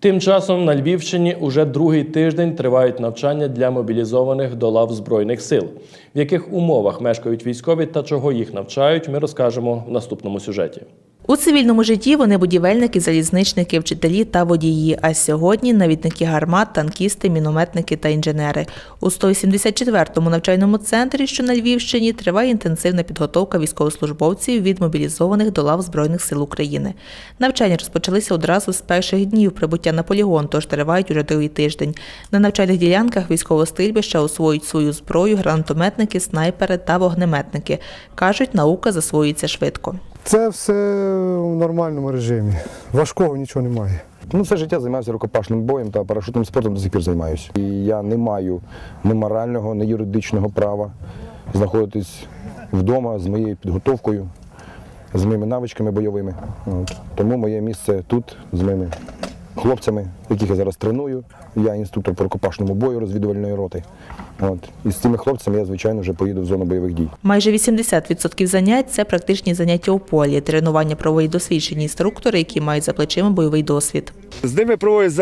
Тим часом на Львівщині уже другий тиждень тривають навчання для мобілізованих до лав Збройних сил. В яких умовах мешкають військові та чого їх навчають, ми розкажемо в наступному сюжеті. У цивільному житті вони будівельники, залізничники, вчителі та водії. А сьогодні навідники гармат, танкісти, мінометники та інженери. У 184-му навчальному центрі, що на Львівщині, триває інтенсивна підготовка військовослужбовців від мобілізованих до лав Збройних сил України. Навчання розпочалися одразу з перших днів прибуття на полігон, тож тривають уже другий тиждень. На навчальних ділянках військового стрільбища освоюють свою зброю гранатометники, снайпери та вогнеметники. Кажуть, наука засвоюється швидко. Це все в нормальному режимі. Важкого нічого немає. Ну, все життя займався рукопашним боєм та парашутним спортом до сих пір займаюся. І я не маю ні морального, ні юридичного права знаходитись вдома з моєю підготовкою, з моїми навичками бойовими. От. Тому моє місце тут з моїми хлопцями, яких я зараз треную. Я інструктор по рукопашному бою розвідувальної роти. От. І з цими хлопцями я, звичайно, вже поїду в зону бойових дій. Майже 80% занять це практичні заняття у полі. Тренування проводять досвідчені інструктори, які мають за плечима бойовий досвід. З ними проводять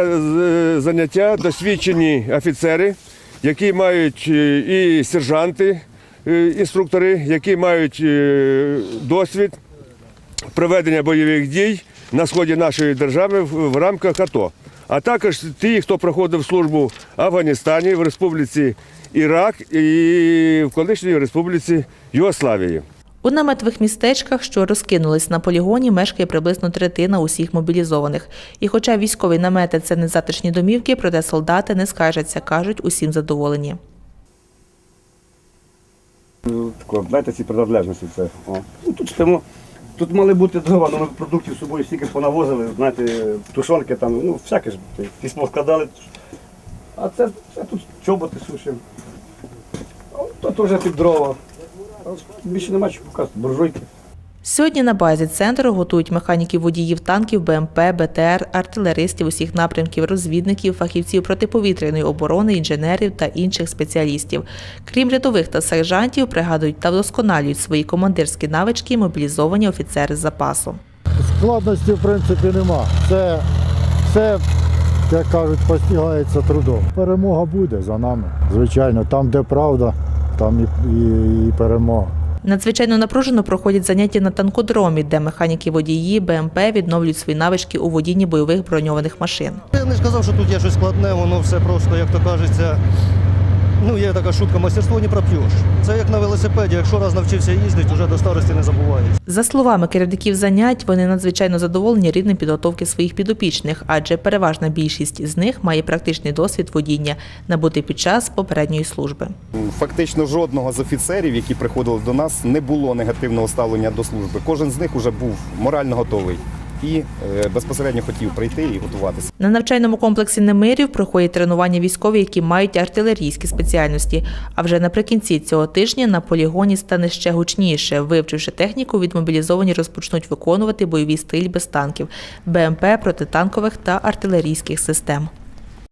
заняття досвідчені офіцери, які мають е, і сержанти, е, інструктори, які мають е, досвід проведення бойових дій на сході нашої держави в рамках АТО. А також ті, хто проходив службу в Афганістані, в Республіці Ірак і в колишній Республіці Югославії. У наметових містечках, що розкинулись на полігоні, мешкає приблизно третина усіх мобілізованих. І хоча військові намети це не затишні домівки, проте солдати не скаржаться, кажуть, усім задоволені. Тако, знаєте, ці приналежності це. О. Ну, тут спимо. Тут мали бути дрова, але ми продуктів з собою стільки понавозили, знаєте, тушонки там, ну, всяке ж, письмо складали. А це, це тут чоботи сушимо. А Тут вже під дрова. Більше нема чого показати, буржуйки. Сьогодні на базі центру готують механіків водіїв танків, БМП, БТР, артилеристів усіх напрямків, розвідників, фахівців протиповітряної оборони, інженерів та інших спеціалістів. Крім рядових та сержантів, пригадують та вдосконалюють свої командирські навички мобілізовані офіцери з запасу. Складності, в принципі, нема. Це все, як кажуть, постигається трудом. Перемога буде за нами. Звичайно, там, де правда, там і, і, і перемога. Надзвичайно напружено проходять заняття на танкодромі, де механіки водії БМП відновлюють свої навички у водінні бойових броньованих машин. Я не сказав, що тут є щось складне, воно все просто, як то кажеться. Ну, є така шутка, мастерство не проп'єш. Це як на велосипеді, якщо раз навчився їздити, вже до старості не забуваєш. За словами керівників занять, вони надзвичайно задоволені рівнем підготовки своїх підопічних, адже переважна більшість з них має практичний досвід водіння, набутий під час попередньої служби. Фактично жодного з офіцерів, які приходили до нас, не було негативного ставлення до служби. Кожен з них вже був морально готовий і е, безпосередньо хотів прийти і готуватися. На навчальному комплексі Немирів проходять тренування військові, які мають артилерійські спеціальності. А вже наприкінці цього тижня на полігоні стане ще гучніше. Вивчивши техніку, відмобілізовані розпочнуть виконувати бойові стиль без танків, БМП, протитанкових та артилерійських систем.